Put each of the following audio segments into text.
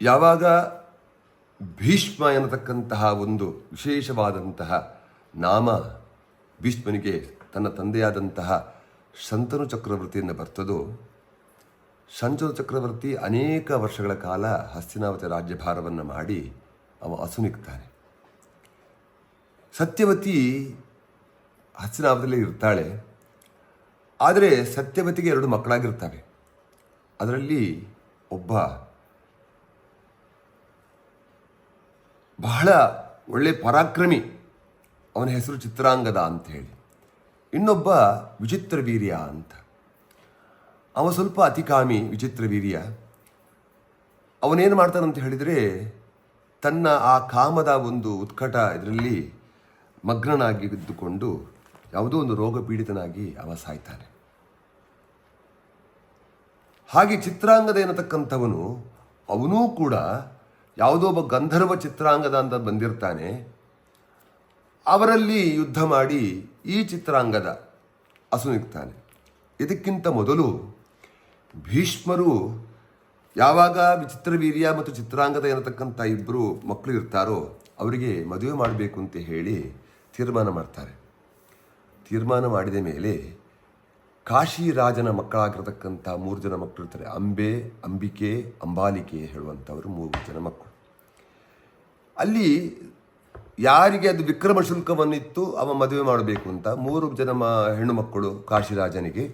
ಯಾವಾಗ ಭೀಷ್ಮ ಎನ್ನತಕ್ಕಂತಹ ಒಂದು ವಿಶೇಷವಾದಂತಹ ನಾಮ ಭೀಷ್ಮನಿಗೆ ತನ್ನ ತಂದೆಯಾದಂತಹ ಶಂತನು ಚಕ್ರವರ್ತಿಯನ್ನು ಬರ್ತದೋ, ಶಂತನು ಚಕ್ರವರ್ತಿ ಅನೇಕ ವರ್ಷಗಳ ಕಾಲ ಹಸ್ತಿನಾವತಿ ರಾಜ್ಯಭಾರವನ್ನು ಮಾಡಿ ಅವ ಅಸುನಿಗ್ತಾನೆ ಸತ್ಯವತಿ ಹಸ್ತಿನಾವತಿಯಲ್ಲಿ ಇರ್ತಾಳೆ, ಆದರೆ ಸತ್ಯವತಿಗೆ ಎರಡು ಮಕ್ಕಳಾಗಿರ್ತವೆ. ಅದರಲ್ಲಿ ಒಬ್ಬ ಬಹಳ ಒಳ್ಳೆ ಪರಾಕ್ರಮಿ. ಅವನ ಹೆಸರು ಚಿತ್ರಾಂಗದ ಅಂತ ಹೇಳಿ. ಇನ್ನೊಬ್ಬ ವಿಚಿತ್ರ ವೀರ್ಯ ಅಂತ. ಅವ ಸ್ವಲ್ಪ ಅತಿಕಾಮಿ, ವಿಚಿತ್ರ ವೀರ್ಯ. ಅವನೇನು ಮಾಡ್ತಾನಂತ ಹೇಳಿದರೆ, ತನ್ನ ಆ ಕಾಮದ ಒಂದು ಉತ್ಕಟ ಇದರಲ್ಲಿ ಮಗ್ನನಾಗಿ ಇದ್ದುಕೊಂಡು ಯಾವುದೋ ಒಂದು ರೋಗ ಪೀಡಿತನಾಗಿ ಅವ ಸಾಯ್ತಾನೆ. ಹಾಗೆ ಚಿತ್ರಾಂಗದ ಎನ್ನತಕ್ಕಂಥವನು ಅವನೂ ಕೂಡ ಯಾವುದೋ ಒಬ್ಬ ಗಂಧರ್ವ ಚಿತ್ರಾಂಗದ ಅಂತ ಬಂದಿರ್ತಾನೆ. ಅವರಲ್ಲಿ ಯುದ್ಧ ಮಾಡಿ ಈ ಚಿತ್ರಾಂಗದ ಅಸುನಿಗ್ತಾನೆ ಇದಕ್ಕಿಂತ ಮೊದಲು ಭೀಷ್ಮರು ಯಾವಾಗ ವಿಚಿತ್ರ ವೀರ್ಯ ಮತ್ತು ಚಿತ್ರಾಂಗದ ಏನತಕ್ಕಂಥ ಇಬ್ಬರು ಮಕ್ಕಳು ಇರ್ತಾರೋ ಅವರಿಗೆ ಮದುವೆ ಮಾಡಬೇಕು ಅಂತ ಹೇಳಿ ತೀರ್ಮಾನ ಮಾಡ್ತಾರೆ. ತೀರ್ಮಾನ ಮಾಡಿದ ಮೇಲೆ ಕಾಶಿ ರಾಜನ ಮಕ್ಕಳಾಗಿರತಕ್ಕಂಥ ಮೂರು ಜನ ಮಕ್ಕಳು ಇರ್ತಾರೆ. ಅಂಬೆ, ಅಂಬಿಕೆ, ಅಂಬಾಲಿಕೆ ಹೇಳುವಂಥವರು ಮೂರು ಜನ ಮಕ್ಕಳು. ಅಲ್ಲಿ ಯಾರಿಗೆ ಅದು ವಿಕ್ರಮ ಶುಲ್ಕವನ್ನಿತ್ತು ಅವ ಮದುವೆ ಮಾಡಬೇಕು ಅಂತ ಮೂರು ಜನ ಹೆಣ್ಣು ಮಕ್ಕಳು ಕಾಶಿರಾಜನಿಗೆ.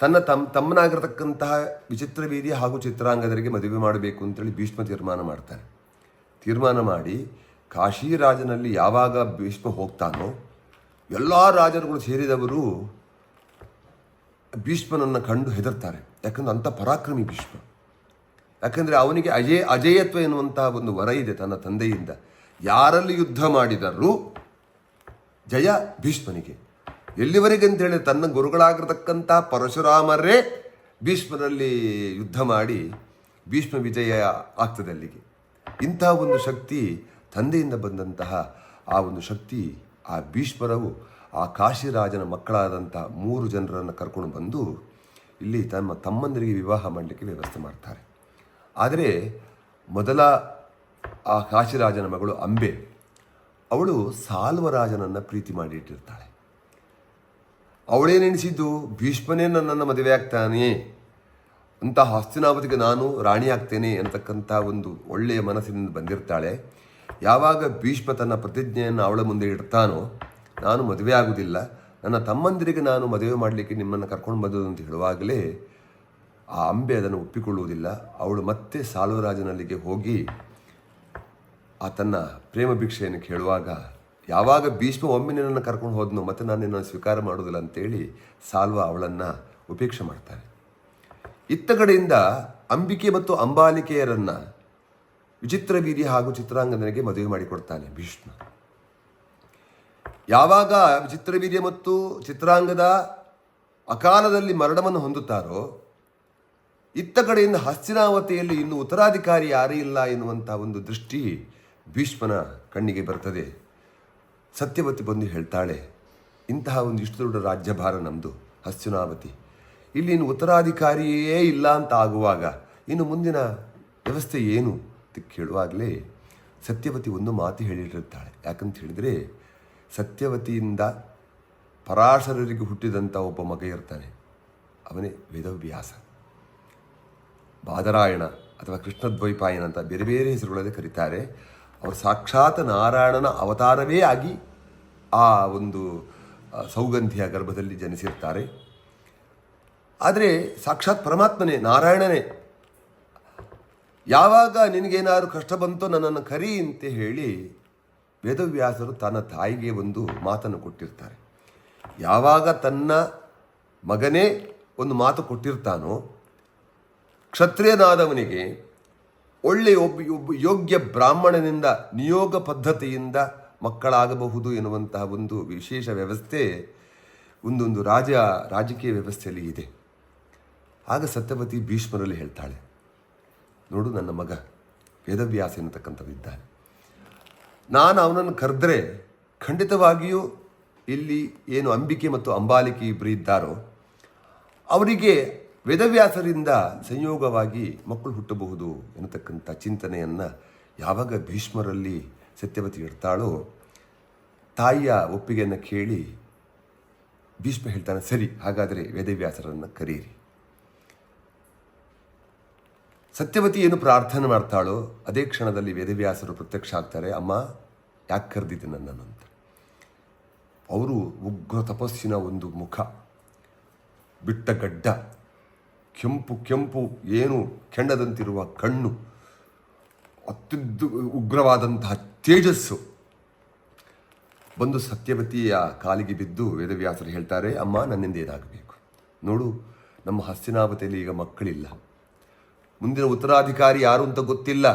ತನ್ನ ತಮ್ಮ ತಮ್ಮನಾಗಿರತಕ್ಕಂತಹ ವಿಚಿತ್ರ ವೀರ್ಯ ಹಾಗೂ ಚಿತ್ರಾಂಗದರಿಗೆ ಮದುವೆ ಮಾಡಬೇಕು ಅಂತೇಳಿ ಭೀಷ್ಮ ತೀರ್ಮಾನ ಮಾಡ್ತಾರೆ. ತೀರ್ಮಾನ ಮಾಡಿ ಕಾಶಿರಾಜನಲ್ಲಿ ಯಾವಾಗ ಭೀಷ್ಮ ಹೋಗ್ತಾನೋ ಎಲ್ಲ ರಾಜರುಗಳು ಸೇರಿದವರು ಭೀಷ್ಮನನ್ನು ಕಂಡು ಹೆದರ್ತಾರೆ. ಯಾಕಂದ್ರೆ ಅಂಥ ಪರಾಕ್ರಮಿ ಭೀಷ್ಮ. ಯಾಕಂದರೆ ಅವನಿಗೆ ಅಜೇ, ಅಜೇಯತ್ವ ಎನ್ನುವಂತಹ ಒಂದು ವರ ಇದೆ ತನ್ನ ತಂದೆಯಿಂದ. ಯಾರಲ್ಲಿ ಯುದ್ಧ ಮಾಡಿದರೂ ಜಯ ಭೀಷ್ಮನಿಗೆ. ಎಲ್ಲಿವರೆಗೆ ಅಂತ ಹೇಳಿ ತನ್ನ ಗುರುಗಳಾಗಿರತಕ್ಕಂಥ ಪರಶುರಾಮರೇ ಭೀಷ್ಮನಲ್ಲಿ ಯುದ್ಧ ಮಾಡಿ ಭೀಷ್ಮ ವಿಜಯ ಆಗ್ತದೆ ಅಲ್ಲಿಗೆ. ಇಂತಹ ಒಂದು ಶಕ್ತಿ ತಂದೆಯಿಂದ ಬಂದಂತಹ ಆ ಒಂದು ಶಕ್ತಿ, ಆ ಭೀಷ್ಮರವು ಆ ಕಾಶಿರಾಜನ ಮಕ್ಕಳಾದಂಥ ಮೂರು ಜನರನ್ನು ಕರ್ಕೊಂಡು ಬಂದು ಇಲ್ಲಿ ತಮ್ಮ ತಮ್ಮಂದರಿಗೆ ವಿವಾಹ ಮಾಡಲಿಕ್ಕೆ ವ್ಯವಸ್ಥೆ ಮಾಡ್ತಾರೆ. ಆದರೆ ಮೊದಲ ಆ ಕಾಶಿರಾಜನ ಮಗಳು ಅಂಬೆ, ಅವಳು ಸಾಲ್ವರಾಜನನ್ನು ಪ್ರೀತಿ ಮಾಡಿಟ್ಟಿರ್ತಾಳೆ ಅವಳೇನೆಣಿಸಿದ್ದು ಭೀಷ್ಮನೇ ನನ್ನನ್ನು ಮದುವೆ ಆಗ್ತಾನೆ. ಅಂತ ಹಸ್ತಿನಾವತಿಗೆ ನಾನು ರಾಣಿ ಆಗ್ತೇನೆ ಅಂತಕ್ಕಂಥ ಒಂದು ಒಳ್ಳೆಯ ಮನಸ್ಸಿನಿಂದ ಬಂದಿರ್ತಾಳೆ. ಯಾವಾಗ ಭೀಷ್ಮ ತನ್ನ ಪ್ರತಿಜ್ಞೆಯನ್ನು ಅವಳ ಮುಂದೆ ಇಡ್ತಾನೋ, ನಾನು ಮದುವೆ ಆಗುವುದಿಲ್ಲ ನನ್ನ ತಮ್ಮಂದಿರಿಗೆ ನಾನು ಮದುವೆ ಮಾಡಲಿಕ್ಕೆ ನಿಮ್ಮನ್ನು ಕರ್ಕೊಂಡು ಬಂದದ್ದು ಅಂತ ಹೇಳುವಾಗಲೇ ಆ ಅಂಬೆ ಅದನ್ನು ಒಪ್ಪಿಕೊಳ್ಳುವುದಿಲ್ಲ. ಅವಳು ಮತ್ತೆ ಸಾಲುವರಾಜನಲ್ಲಿಗೆ ಹೋಗಿ ಆ ತನ್ನ ಪ್ರೇಮ ಭಿಕ್ಷೆಯನ್ನು ಕೇಳುವಾಗ, ಯಾವಾಗ ಭೀಷ್ಮ ಒಮ್ಮೆ ನಿನ್ನನ್ನು ಕರ್ಕೊಂಡು ಹೋದ್ನು, ಮತ್ತೆ ನಾನು ನಿನ್ನನ್ನು ಸ್ವೀಕಾರ ಮಾಡೋದಿಲ್ಲ ಅಂತೇಳಿ ಸಾಲ್ವ ಅವಳನ್ನು ಉಪೇಕ್ಷೆ ಮಾಡ್ತಾನೆ ಇತ್ತ ಕಡೆಯಿಂದ ಅಂಬಿಕೆ ಮತ್ತು ಅಂಬಾಲಿಕೆಯರನ್ನು ವಿಚಿತ್ರ ಬೀದಿ ಹಾಗೂ ಚಿತ್ರಾಂಗದನಿಗೆ ಮದುವೆ ಮಾಡಿಕೊಡ್ತಾನೆ ಭೀಷ್ಮ. ಯಾವಾಗ ವಿಚಿತ್ರ ಮತ್ತು ಚಿತ್ರಾಂಗದ ಅಕಾಲದಲ್ಲಿ ಮರಣವನ್ನು ಹೊಂದುತ್ತಾರೋ ಇತ್ತ ಕಡೆಯಿಂದ ಹಸ್ತಿನಾವತಿಯಲ್ಲಿ ಇನ್ನು ಉತ್ತರಾಧಿಕಾರಿ ಯಾರೂ ಇಲ್ಲ ಎನ್ನುವಂಥ ಒಂದು ದೃಷ್ಟಿ ಭೀಷ್ಮನ ಕಣ್ಣಿಗೆ ಬರ್ತದೆ. ಸತ್ಯವತಿ ಬಂದು ಹೇಳ್ತಾಳೆ, ಇಂತಹ ಒಂದು ಇಷ್ಟು ದೊಡ್ಡ ರಾಜ್ಯಭಾರ ನಮ್ಮದು ಹಸ್ತಿನಾವತಿ. ಇಲ್ಲಿ ಇನ್ನು ಉತ್ತರಾಧಿಕಾರಿಯೇ ಇಲ್ಲ ಅಂತ ಆಗುವಾಗ ಇನ್ನು ಮುಂದಿನ ವ್ಯವಸ್ಥೆ ಏನು ಅಂತ ಕೇಳುವಾಗಲೇ ಸತ್ಯವತಿ ಒಂದು ಮಾತು ಹೇಳಿಟ್ಟಿರ್ತಾಳೆ ಯಾಕಂತ ಹೇಳಿದರೆ, ಸತ್ಯವತಿಯಿಂದ ಪರಾಶರರಿಗೆ ಹುಟ್ಟಿದಂಥ ಒಬ್ಬ ಮಗ ಇರ್ತಾನೆ. ಅವನೇ ವೇದವ್ಯಾಸ. ಬಾದರಾಯಣ ಅಥವಾ ಕೃಷ್ಣದ್ವೈಪಾಯನ ಅಂತ ಬೇರೆ ಬೇರೆ ಹೆಸರುಗಳಲ್ಲಿ ಕರೀತಾರೆ. ಅವರು ಸಾಕ್ಷಾತ್ ನಾರಾಯಣನ ಅವತಾರವೇ ಆಗಿ ಆ ಒಂದು ಸೌಗಂಧಿಯ ಗರ್ಭದಲ್ಲಿ ಜನಿಸಿರ್ತಾರೆ. ಆದರೆ ಸಾಕ್ಷಾತ್ ಪರಮಾತ್ಮನೇ, ನಾರಾಯಣನೇ, ಯಾವಾಗ ನಿನಗೇನಾದ್ರು ಕಷ್ಟ ಬಂತೋ ನನ್ನನ್ನು ಕರಿ ಅಂತ ಹೇಳಿ ವೇದವ್ಯಾಸರು ತನ್ನ ತಾಯಿಗೆ ಒಂದು ಮಾತನ್ನು ಕೊಟ್ಟಿರ್ತಾರೆ. ಯಾವಾಗ ತನ್ನ ಮಗನೇ ಒಂದು ಮಾತು ಕೊಟ್ಟಿರ್ತಾನೋ ಕ್ಷತ್ರಿಯನಾದವನಿಗೆ ಒಳ್ಳೆಯ ಒಬ್ಬ ಒಬ್ಬ ಯೋಗ್ಯ ಬ್ರಾಹ್ಮಣನಿಂದ ನಿಯೋಗ ಪದ್ಧತಿಯಿಂದ ಮಕ್ಕಳಾಗಬಹುದು ಎನ್ನುವಂತಹ ಒಂದು ವಿಶೇಷ ವ್ಯವಸ್ಥೆ, ಒಂದೊಂದು ರಾಜ, ರಾಜಕೀಯ ವ್ಯವಸ್ಥೆಯಲ್ಲಿ ಇದೆ. ಆಗ ಸತ್ಯವತಿ ಭೀಷ್ಮರಲ್ಲಿ ಹೇಳ್ತಾಳೆ, ನೋಡು ನನ್ನ ಮಗ, ವೇದವ್ಯಾಸ ಎನ್ನತಕ್ಕಂಥವಿದ್ದಾನೆ ನಾನು ಅವನನ್ನು ಕರೆದ್ರೆ ಖಂಡಿತವಾಗಿಯೂ ಇಲ್ಲಿ ಏನು ಅಂಬಿಕೆ ಮತ್ತು ಅಂಬಾಲಿಕೆ ಇಬ್ಬರು ಇದ್ದಾರೋ, ಅವರಿಗೆ ವೇದವ್ಯಾಸರಿಂದ ಸಂಯೋಗವಾಗಿ ಮಕ್ಕಳು ಹುಟ್ಟಬಹುದು ಎನ್ನತಕ್ಕಂಥ ಚಿಂತನೆಯನ್ನು ಯಾವಾಗ ಭೀಷ್ಮರಲ್ಲಿ ಸತ್ಯವತಿ ಇರ್ತಾಳೋ, ತಾಯಿಯ ಒಪ್ಪಿಗೆಯನ್ನು ಕೇಳಿ ಭೀಷ್ಮ ಹೇಳ್ತಾನೆ, ಸರಿ, ಹಾಗಾದರೆ ವೇದವ್ಯಾಸರನ್ನು ಕರೀರಿ. ಸತ್ಯವತಿ ಏನು ಪ್ರಾರ್ಥನೆ ಮಾಡ್ತಾಳೋ, ಅದೇ ಕ್ಷಣದಲ್ಲಿ ವೇದವ್ಯಾಸರು ಪ್ರತ್ಯಕ್ಷ ಆಗ್ತಾರೆ, ಅಮ್ಮ, ಯಾಕೆ ಕರೆದಿದ್ದೆ ನನ್ನನ್ನು? ಅಂತ. ಅವರು ಉಗ್ರ ತಪಸ್ಸಿನ ಒಂದು ಮುಖ, ಬಿಟ್ಟ ಗಡ್ಡ. ಕೆಂಪು ಕೆಂಪು, ಏನು ಕೆಂಡದಂತಿರುವ ಕಣ್ಣು, ಅತ್ಯುದ್ದು, ಉಗ್ರವಾದಂತಹ ತೇಜಸ್ಸು. ಬಂದು ಸತ್ಯವತಿಯ ಕಾಲಿಗೆ ಬಿದ್ದು ವೇದವ್ಯಾಸರು ಹೇಳ್ತಾರೆ, ಅಮ್ಮ, ನನ್ನಿಂದ ಏನಾಗಬೇಕು? ನೋಡು, ನಮ್ಮ ಹಸ್ತಿನಾವತಿಯಲ್ಲಿ ಈಗ ಮಕ್ಕಳಿಲ್ಲ. ಮುಂದಿನ ಉತ್ತರಾಧಿಕಾರಿ ಯಾರು ಅಂತ ಗೊತ್ತಿಲ್ಲ.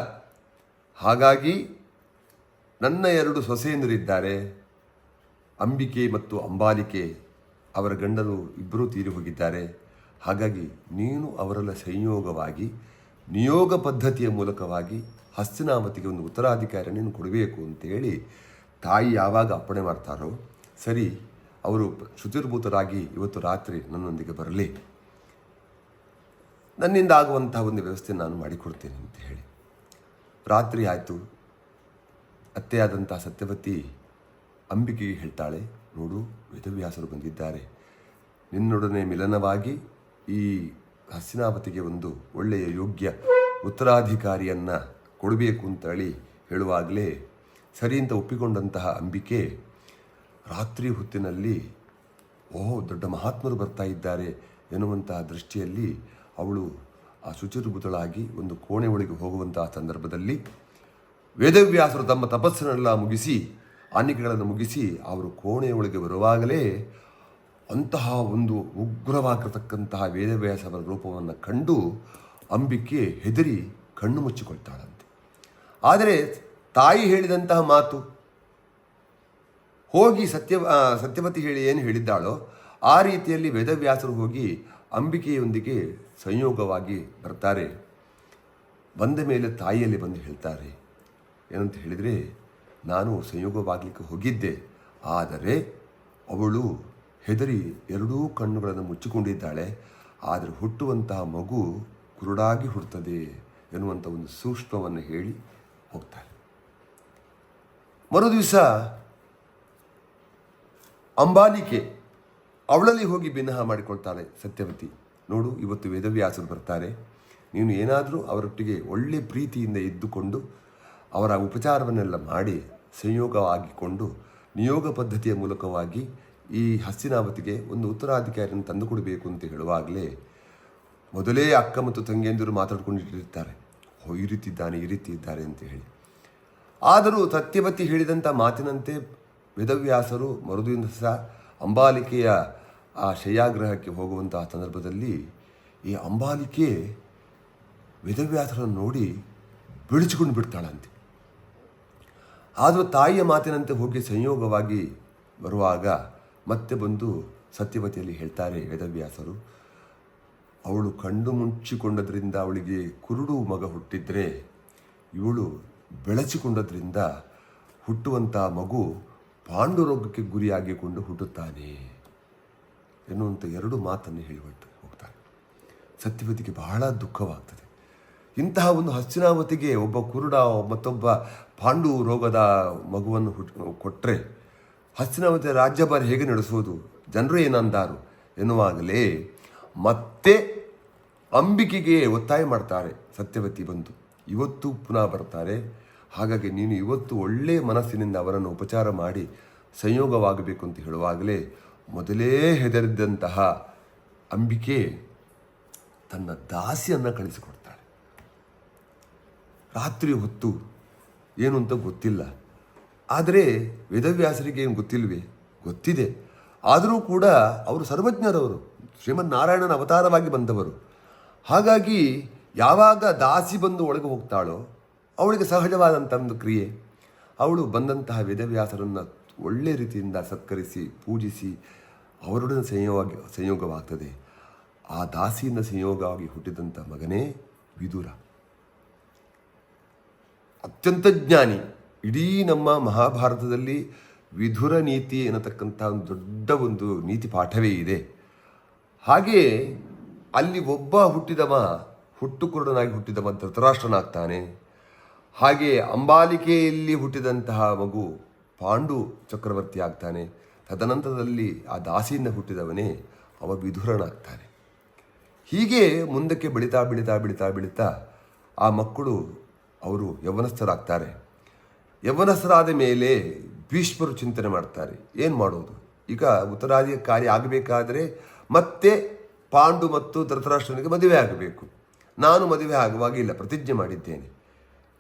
ಹಾಗಾಗಿ ನನ್ನ ಎರಡು ಸೊಸೆಯಂದಿರಿದ್ದಾರೆ, ಅಂಬಿಕೆ ಮತ್ತು ಅಂಬಾಲಿಕೆ. ಅವರ ಗಂಡರು ಇಬ್ಬರೂ ತೀರಿ ಹೋಗಿದ್ದಾರೆ. ಹಾಗಾಗಿ ನೀನು ಅವರೆಲ್ಲ ಸಂಯೋಗವಾಗಿ, ನಿಯೋಗ ಪದ್ಧತಿಯ ಮೂಲಕವಾಗಿ ಹಸ್ತಿನಾಮತಿಗೆ ಒಂದು ಉತ್ತರಾಧಿಕಾರಿ ನೀನು ಕೊಡಬೇಕು ಅಂತೇಳಿ ತಾಯಿ ಯಾವಾಗ ಅಪ್ಪಣೆ ಮಾಡ್ತಾರೋ, ಸರಿ, ಅವರು ಶುಚಿರ್ಭೂತರಾಗಿ ಇವತ್ತು ರಾತ್ರಿ ನನ್ನೊಂದಿಗೆ ಬರಲಿ. ನನ್ನಿಂದ ಆಗುವಂತಹ ಒಂದು ವ್ಯವಸ್ಥೆ ನಾನು ಮಾಡಿಕೊಡ್ತೇನೆ ಅಂತ ಹೇಳಿ. ರಾತ್ರಿ ಆಯಿತು. ಅತ್ತೆಯಾದಂಥ ಸತ್ಯವತಿ ಅಂಬಿಕೆಗೆ ಹೇಳ್ತಾಳೆ, ನೋಡು ವೇದವ್ಯಾಸರು ಬಂದಿದ್ದಾರೆ. ನಿನ್ನೊಡನೆ ಮಿಲನವಾಗಿ ಈ ಹಸ್ತಿನಾವತಿಗೆ ಒಂದು ಒಳ್ಳೆಯ ಯೋಗ್ಯ ಉತ್ತರಾಧಿಕಾರಿಯನ್ನು ಕೊಡಬೇಕು ಅಂತೇಳಿ ಹೇಳುವಾಗಲೇ ಸರಿ ಅಂತ ಒಪ್ಪಿಕೊಂಡಂತಹ ಅಂಬಿಕೆ ರಾತ್ರಿ ಹೊತ್ತಿನಲ್ಲಿ ಓಹ್, ದೊಡ್ಡ ಮಹಾತ್ಮರು ಬರ್ತಾ ಇದ್ದಾರೆ ಎನ್ನುವಂತಹ ದೃಷ್ಟಿಯಲ್ಲಿ ಅವಳು ಆ ಶುಚಿರ್ಭುತಳಾಗಿ ಒಂದು ಕೋಣೆ ಒಳಗೆ ಹೋಗುವಂತಹ ಸಂದರ್ಭದಲ್ಲಿ ವೇದವ್ಯಾಸರು ತಮ್ಮ ತಪಸ್ಸನ್ನೆಲ್ಲ ಮುಗಿಸಿ ಆನಿಕೆಗಳನ್ನು ಮುಗಿಸಿ ಅವರು ಕೋಣೆಯೊಳಗೆ ಬರುವಾಗಲೇ ಅಂತಹ ಒಂದು ಉಗ್ರವಾಗಿರತಕ್ಕಂತಹ ವೇದವ್ಯಾಸರ ರೂಪವನ್ನು ಕಂಡು ಅಂಬಿಕೆ ಹೆದರಿ ಕಣ್ಣು ಮುಚ್ಚಿಕೊಳ್ತಾಳಂತೆ. ಆದರೆ ತಾಯಿ ಹೇಳಿದಂತಹ ಮಾತು, ಹೋಗಿ ಸತ್ಯ ಸತ್ಯಮತಿ ಹೇಳಿ ಏನು ಹೇಳಿದ್ದಾಳೋ, ಆ ರೀತಿಯಲ್ಲಿ ವೇದವ್ಯಾಸರು ಹೋಗಿ ಅಂಬಿಕೆಯೊಂದಿಗೆ ಸಂಯೋಗವಾಗಿ ಬರ್ತಾರೆ. ಬಂದ ಮೇಲೆ ತಾಯಿಯಲ್ಲಿ ಬಂದು ಹೇಳ್ತಾರೆ, ಏನಂತ ಹೇಳಿದರೆ, ನಾನು ಸಂಯೋಗವಾಗಲಿಕ್ಕೆ ಹೋಗಿದ್ದೆ, ಆದರೆ ಅವಳು ಹೆದರಿ ಎರಡೂ ಕಣ್ಣುಗಳನ್ನು ಮುಚ್ಚಿಕೊಂಡಿದ್ದಾಳೆ. ಆದರೆ ಹುಟ್ಟುವಂತಹ ಮಗು ಕುರುಡಾಗಿ ಹುಡ್ತದೆ ಎನ್ನುವಂಥ ಒಂದು ಸೂಕ್ಷ್ಮವನ್ನು ಹೇಳಿ ಹೋಗ್ತಾರೆ ಮರುದಿವಸ ಅಂಬಾಲಿಕೆ ಅವಳಲ್ಲಿ ಹೋಗಿ ಭಿನ್ನಹ ಮಾಡಿಕೊಳ್ತಾಳೆ ಸತ್ಯವತಿ. ನೋಡು, ಇವತ್ತು ವೇದವ್ಯಾಸರು ಬರ್ತಾರೆ. ನೀನು ಏನಾದರೂ ಅವರೊಟ್ಟಿಗೆ ಒಳ್ಳೆ ಪ್ರೀತಿಯಿಂದ ಇದ್ದುಕೊಂಡು ಅವರ ಉಪಚಾರವನ್ನೆಲ್ಲ ಮಾಡಿ ಸಂಯೋಗವಾಗಿಕೊಂಡು ನಿಯೋಗ ಪದ್ಧತಿಯ ಮೂಲಕವಾಗಿ ಈ ಹಸ್ತಿನಾವತಿಗೆ ಒಂದು ಉತ್ತರಾಧಿಕಾರಿಯನ್ನು ತಂದುಕೊಡಬೇಕು ಅಂತ ಹೇಳುವಾಗಲೇ ಮೊದಲೇ ಅಕ್ಕ ಮತ್ತು ತಂಗಿಯಂದಿರು ಮಾತಾಡ್ಕೊಂಡಿಟ್ಟಿರ್ತಾರೆ. ಓ, ಈ ರೀತಿ ಇದ್ದಾನೆ, ಈ ರೀತಿ ಇದ್ದಾರೆ ಅಂತ ಹೇಳಿ. ಆದರೂ ಸತ್ಯವತಿ ಹೇಳಿದಂಥ ಮಾತಿನಂತೆ ವೇದವ್ಯಾಸರು ಮರುದಿನ ಸಹ ಅಂಬಾಲಿಕೆಯ ಆ ಶಯ್ಯಾಗ್ರಹಕ್ಕೆ ಹೋಗುವಂತಹ ಸಂದರ್ಭದಲ್ಲಿ ಈ ಅಂಬಾಲಿಕೆ ವೇದವ್ಯಾಸರನ್ನು ನೋಡಿ ಬಿಡಿಸಿಕೊಂಡು ಬಿಡ್ತಾಳಂತೆ. ಆದರೂ ತಾಯಿಯ ಮಾತಿನಂತೆ ಹೋಗಿ ಸಂಯೋಗವಾಗಿ ಬರುವಾಗ ಮತ್ತೆ ಬಂದು ಸತ್ಯವತಿಯಲ್ಲಿ ಹೇಳ್ತಾರೆ ವೇದವ್ಯಾಸರು, ಅವಳು ಕಣ್ಣು ಮುಚ್ಚಿಕೊಂಡದ್ರಿಂದ ಅವಳಿಗೆ ಕುರುಡು ಮಗ ಹುಟ್ಟಿದ್ರೆ, ಇವಳು ಬೆಳಚಿಕೊಂಡದ್ರಿಂದ ಹುಟ್ಟುವಂಥ ಮಗು ಪಾಂಡುರೋಗಕ್ಕೆ ಗುರಿಯಾಗಿಕೊಂಡು ಹುಟ್ಟುತ್ತಾನೆ ಎನ್ನುವಂಥ ಎರಡು ಮಾತನ್ನು ಹೇಳಿ ಹೊರಟು ಹೋಗ್ತಾರೆ. ಸತ್ಯವತಿಗೆ ಬಹಳ ದುಃಖವಾಗ್ತದೆ. ಇಂತಹ ಒಂದು ಹಸ್ತಿನಾವತಿಗೆ ಒಬ್ಬ ಕುರುಡ, ಮತ್ತೊಬ್ಬ ಪಾಂಡು ರೋಗದ ಮಗುವನ್ನು ಹುಟ್ಟು ಕೊಟ್ಟರೆ ಹಸ್ತಿನಾವತಿ ರಾಜ್ಯಭಾರ ಹೇಗೆ ನಡೆಸುವುದು? ಜನರು ಏನಂದಾರು? ಎನ್ನುವಾಗಲೇ ಮತ್ತೆ ಅಂಬಿಕೆಗೆ ಒತ್ತಾಯ ಮಾಡ್ತಾರೆ ಸತ್ಯವತಿ ಬಂದು ಇವತ್ತು ಪುನಃ ಬರ್ತಾರೆ. ಹಾಗಾಗಿ ನೀನು ಇವತ್ತು ಒಳ್ಳೆಯ ಮನಸ್ಸಿನಿಂದ ಅವರನ್ನು ಉಪಚಾರ ಮಾಡಿ ಸಂಯೋಗವಾಗಬೇಕು ಅಂತ ಹೇಳುವಾಗಲೇ ಮೊದಲೇ ಹೆದರಿದ್ದಂತಹ ಅಂಬಿಕೆ ತನ್ನ ದಾಸಿಯನ್ನು ಕಳಿಸಿಕೊಡ್ತಾಳೆ. ರಾತ್ರಿ ಹೊತ್ತು ಏನು ಅಂತ ಗೊತ್ತಿಲ್ಲ. ಆದರೆ ವೇದವ್ಯಾಸರಿಗೆ ಏನು ಗೊತ್ತಿಲ್ವೇ? ಗೊತ್ತಿದೆ. ಆದರೂ ಕೂಡ ಅವರು ಸರ್ವಜ್ಞರವರು. ಶ್ರೀಮನ್ನಾರಾಯಣನ ಅವತಾರವಾಗಿ ಬಂದವರು. ಹಾಗಾಗಿ ಯಾವಾಗ ದಾಸಿ ಬಂದು ಒಳಗೆ ಹೋಗ್ತಾಳೋ, ಅವಳಿಗೆ ಸಹಜವಾದಂಥ ಒಂದು ಕ್ರಿಯೆ. ಅವಳು ಬಂದಂತಹ ವೇದವ್ಯಾಸರನ್ನು ಒಳ್ಳೆ ರೀತಿಯಿಂದ ಸತ್ಕರಿಸಿ, ಪೂಜಿಸಿ ಅವರೊಡನೆ ಸಂಯೋಗ, ಸಂಯೋಗವಾಗ್ತದೆ. ಆ ದಾಸಿಯಿಂದ ಸಂಯೋಗವಾಗಿ ಹುಟ್ಟಿದಂಥ ಮಗನೇ ವಿದುರ. ಅತ್ಯಂತ ಜ್ಞಾನಿ. ಇಡೀ ನಮ್ಮ ಮಹಾಭಾರತದಲ್ಲಿ ವಿಧುರ ನೀತಿ ಎನ್ನತಕ್ಕಂಥ ಒಂದು ದೊಡ್ಡ ಒಂದು ನೀತಿ ಪಾಠವೇ ಇದೆ. ಹಾಗೆಯೇ ಅಲ್ಲಿ ಒಬ್ಬ ಹುಟ್ಟಿದವ ಹುಟ್ಟುಕುರುಡನಾಗಿ ಹುಟ್ಟಿದವ ಧೃತರಾಷ್ಟ್ರನಾಗ್ತಾನೆ. ಹಾಗೆ ಅಂಬಾಲಿಕೆಯಲ್ಲಿ ಹುಟ್ಟಿದಂತಹ ಮಗು ಪಾಂಡು ಚಕ್ರವರ್ತಿ ಆಗ್ತಾನೆ. ತದನಂತರದಲ್ಲಿ ಆ ದಾಸಿಯಿಂದ ಹುಟ್ಟಿದವನೇ ಅವ ವಿಧುರನಾಗ್ತಾನೆ. ಹೀಗೆ ಮುಂದಕ್ಕೆ ಬೆಳೀತಾ ಬೆಳೀತಾ ಬೆಳೀತಾ ಬೆಳೀತಾ ಆ ಮಕ್ಕಳು ಅವರು ಯೌವನಸ್ಥರಾಗ್ತಾರೆ. ಯೌವನಸ್ಥರಾದ ಮೇಲೆ ಭೀಷ್ಮರು ಚಿಂತನೆ ಮಾಡ್ತಾರೆ. ಏನು ಮಾಡೋದು? ಈಗ ಉತ್ತರಾಧಿಕಾರಿ ಆಗಬೇಕಾದರೆ ಮತ್ತೆ ಪಾಂಡು ಮತ್ತು ಧೃತರಾಷ್ಟ್ರನಿಗೆ ಮದುವೆ ಆಗಬೇಕು. ನಾನು ಮದುವೆ ಆಗುವಾಗಿಲ್ಲ ಪ್ರತಿಜ್ಞೆ ಮಾಡಿದ್ದೇನೆ.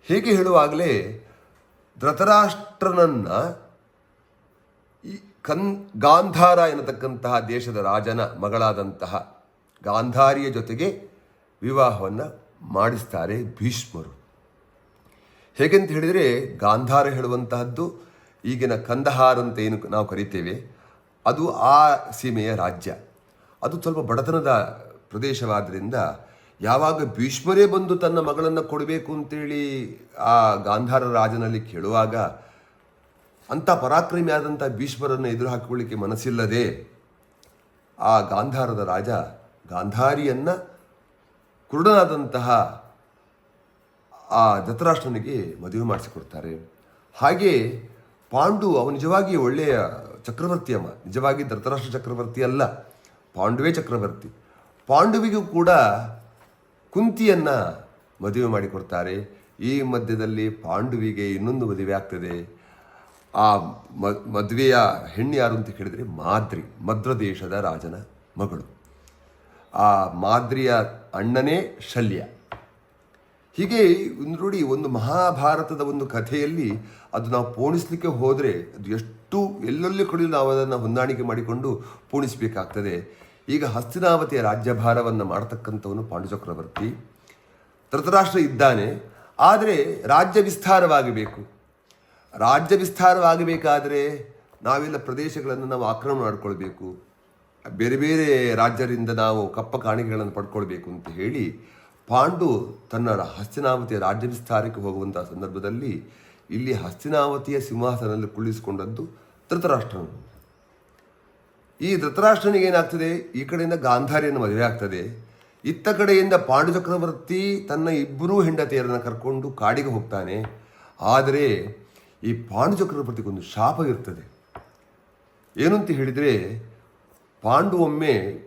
ಹೇಗೆ ಹೇಳುವಾಗಲೇ ಧೃತರಾಷ್ಟ್ರನನ್ನು ಈ ಕನ್, ಗಾಂಧಾರ ಎನ್ನತಕ್ಕಂತಹ ದೇಶದ ರಾಜನ ಮಗಳಾದಂತಹ ಗಾಂಧಾರಿಯ ಜೊತೆಗೆ ವಿವಾಹವನ್ನು ಮಾಡಿಸ್ತಾರೆ ಭೀಷ್ಮರು. ಹೇಗೆಂತ ಹೇಳಿದರೆ ಗಾಂಧಾರ ಹೇಳುವಂತಹದ್ದು ಈಗಿನ ಕಂದಹಾರ್ ಅಂತ ಏನು ನಾವು ಕರಿತೇವೆ, ಅದು ಆ ಸೀಮೆಯ ರಾಜ್ಯ. ಅದು ಸ್ವಲ್ಪ ಬಡತನದ ಪ್ರದೇಶವಾದ್ದರಿಂದ ಯಾವಾಗ ಭೀಷ್ಮರೇ ಬಂದು ತನ್ನ ಮಗಳನ್ನು ಕೊಡಬೇಕು ಅಂತೇಳಿ ಆ ಗಾಂಧಾರ ರಾಜನಲ್ಲಿ ಕೇಳುವಾಗ ಅಂಥ ಪರಾಕ್ರಮಿಯಾದಂಥ ಭೀಷ್ಮರನ್ನು ಎದುರು ಹಾಕಿಕೊಳ್ಳಿಕ್ಕೆ ಮನಸ್ಸಿಲ್ಲದೆ ಆ ಗಾಂಧಾರದ ರಾಜ ಗಾಂಧಾರಿಯನ್ನ ಕುರುಡನಾದಂತಹ ಆ ಧೃತರಾಷ್ಟ್ರನಿಗೆ ಮದುವೆ ಮಾಡಿಸಿಕೊಡ್ತಾರೆ. ಹಾಗೆ ಪಾಂಡು ಅವನು ನಿಜವಾಗಿ ಒಳ್ಳೆಯ ಚಕ್ರವರ್ತಿ ಅಮ್ಮ ನಿಜವಾಗಿ ಧೃತರಾಷ್ಟ್ರ ಚಕ್ರವರ್ತಿ ಅಲ್ಲ. ಪಾಂಡುವೇ ಚಕ್ರವರ್ತಿ. ಪಾಂಡುವಿಗೂ ಕೂಡ ಕುಂತಿಯನ್ನು ಮದುವೆ ಮಾಡಿಕೊಡ್ತಾರೆ. ಈ ಮಧ್ಯದಲ್ಲಿ ಪಾಂಡುವಿಗೆ ಇನ್ನೊಂದು ಮದುವೆ ಆಗ್ತದೆ. ಆ ಮದುವೆಯ ಹೆಣ್ಣು ಯಾರು ಅಂತ ಕೇಳಿದರೆ ಮಾದ್ರಿ, ಮದ್ರ ದೇಶದ ರಾಜನ ಮಗಳು. ಆ ಮಾದ್ರಿಯ ಅಣ್ಣನೇ ಶಲ್ಯ. ಹೀಗೆ ನೋಡಿ ಒಂದು ಮಹಾಭಾರತದ ಒಂದು ಕಥೆಯಲ್ಲಿ ಅದು ನಾವು ಪೋಣಿಸ್ಲಿಕ್ಕೆ ಹೋದರೆ ಅದು ಎಷ್ಟು ಎಲ್ಲೆಲ್ಲಿ ಕೂಡ ನಾವು ಅದನ್ನು ಹೊಂದಾಣಿಕೆ ಮಾಡಿಕೊಂಡು ಪೋಣಿಸಬೇಕಾಗ್ತದೆ. ಈಗ ಹಸ್ತಿನಾವತಿಯ ರಾಜ್ಯಭಾರವನ್ನು ಮಾಡತಕ್ಕಂಥವನು ಪಾಂಡುಚಕ್ರವರ್ತಿ. ಧೃತರಾಷ್ಟ್ರ ಇದ್ದಾನೆ, ಆದರೆ ರಾಜ್ಯ ವಿಸ್ತಾರವಾಗಬೇಕು. ರಾಜ್ಯ ವಿಸ್ತಾರವಾಗಬೇಕಾದರೆ ನಾವೆಲ್ಲ ಪ್ರದೇಶಗಳನ್ನು ನಾವು ಆಕ್ರಮಣ ಮಾಡಿಕೊಳ್ಬೇಕು. ಬೇರೆ ಬೇರೆ ರಾಜ್ಯರಿಂದ ನಾವು ಕಪ್ಪ ಕಾಣಿಕೆಗಳನ್ನು ಪಡ್ಕೊಳ್ಬೇಕು ಅಂತ ಹೇಳಿ ಪಾಂಡು ತನ್ನ ಹಸ್ತಿನಾವತಿಯ ರಾಜ್ಯ ವಿಸ್ತಾರಕ್ಕೆ ಹೋಗುವಂತಹ ಸಂದರ್ಭದಲ್ಲಿ ಇಲ್ಲಿ ಹಸ್ತಿನಾವತಿಯ ಸಿಂಹಾಸನದಲ್ಲಿ ಕುಳ್ಳಿಸಿಕೊಂಡದ್ದು ಧೃತರಾಷ್ಟ್ರನು. ಈ ಧೃತರಾಷ್ಟ್ರನಿಗೆ ಏನಾಗ್ತದೆ? ಈ ಕಡೆಯಿಂದ ಗಾಂಧಾರಿಯನ್ನು ಮದುವೆ ಆಗ್ತದೆ. ಇತ್ತ ಕಡೆಯಿಂದ ಪಾಂಡು ಚಕ್ರವರ್ತಿ ತನ್ನ ಇಬ್ಬರೂ ಹೆಂಡತಿಯರನ್ನು ಕರ್ಕೊಂಡು ಕಾಡಿಗೆ ಹೋಗ್ತಾನೆ. ಆದರೆ ಈ ಪಾಂಡು ಚಕ್ರವರ್ತಿಗೊಂದು ಶಾಪ ಇರ್ತದೆ. ಏನು ಅಂತ ಹೇಳಿದರೆ, ಪಾಂಡು ಒಮ್ಮೆ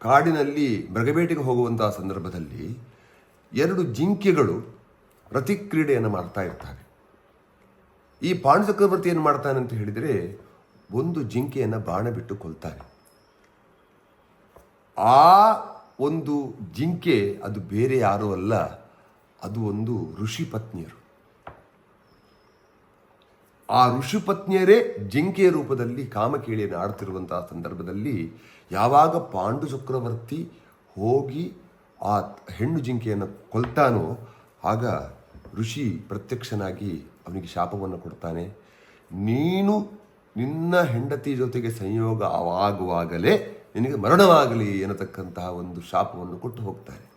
ಕಾಡಿನಲ್ಲಿ ಮೃಗಬೇಟೆಗೆ ಹೋಗುವಂತಹ ಸಂದರ್ಭದಲ್ಲಿ ಎರಡು ಜಿಂಕೆಗಳು ರತಿಕ್ರೀಡೆಯನ್ನು ಮಾಡ್ತಾ ಇರ್ತವೆ ಈ ಪಾಂಡು ಚಕ್ರವರ್ತಿ ಏನು ಮಾಡ್ತಾನೆ ಅಂತ ಹೇಳಿದರೆ ಒಂದು ಜಿಂಕೆಯನ್ನು ಬಾಣ ಬಿಟ್ಟು ಕೊಲ್ತಾನೆ. ಆ ಒಂದು ಜಿಂಕೆ ಅದು ಬೇರೆ ಯಾರೂ ಅಲ್ಲ, ಅದು ಒಂದು ಋಷಿ ಪತ್ನಿಯರು. ಆ ಋಷಿ ಪತ್ನಿಯರೇ ಜಿಂಕೆಯ ರೂಪದಲ್ಲಿ ಕಾಮಕೇಳಿಯನ್ನು ಆಡ್ತಿರುವಂತಹ ಸಂದರ್ಭದಲ್ಲಿ ಯಾವಾಗ ಪಾಂಡು ಚಕ್ರವರ್ತಿ ಹೋಗಿ ಆ ಹೆಣ್ಣು ಜಿಂಕೆಯನ್ನು ಕೊಲ್ತಾನೋ, ಆಗ ಋಷಿ ಪ್ರತ್ಯಕ್ಷನಾಗಿ ಅವನಿಗೆ ಶಾಪವನ್ನು ಕೊಡ್ತಾನೆ. ನೀನು ನಿನ್ನ ಹೆಂಡತಿ ಜೊತೆಗೆ ಸಂಯೋಗ ಆಗುವಾಗಲೇ ನಿನಗೆ ಮರಣವಾಗಲಿ ಎನ್ನತಕ್ಕಂತಹ ಒಂದು ಶಾಪವನ್ನು ಕೊಟ್ಟು ಹೋಗ್ತಾನೆ.